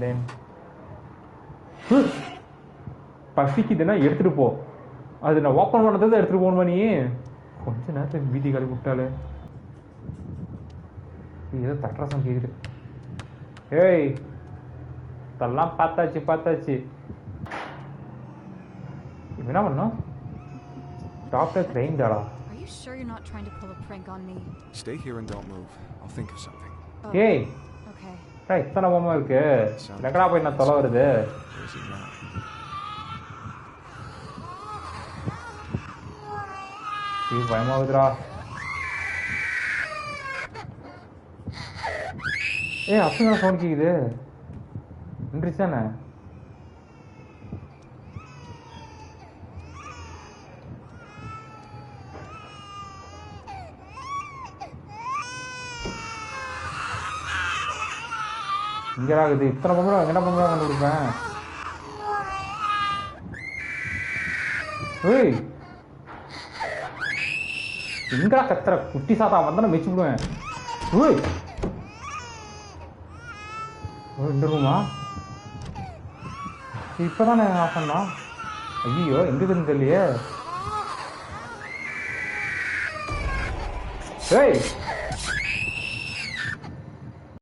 தென் பசிக்குதுன்னா எடுத்துட்டு போ. அது நான் ஓப்பன் பண்ணதை எடுத்துட்டு போகணுமா நீ? கொஞ்ச நேரத்துக்கு பீதி கழுவி விட்டாலே. ஏதோ தட்டுறசம் கேக்குது. ஏய் இதெல்லாம் பார்த்தாச்சு பார்த்தாச்சு. என்ன பண்ணோம் டாக்டர் கிரைண்டாடா Are you sure you're not trying to pull a prank on me? Stay here and don't move. I'll think of something. ஏய் இத்தனை பொம்மை இருக்கு? எங்கடா போய் நான் தொலை வருது? பயமாகுதுடா. ஏய் அப்படி சவுண்ட் கேக்குது. நன்றி தானே? இங்கடா ஆகுது இத்தனை பொம்பளை என்ன பொம்பளை கண்டுபிடிப்பேன்? ஏய்! எங்கடா கத்துற? குட்டி சாத்தா வந்தா மெச்சு விடுவேன். ஓய் ரெண்டு ரூமா? இப்பதானே ஆஃப் பண்ணா? ஐயோ எங்க இருக்குன்னு தெரியலையே. ஏய்!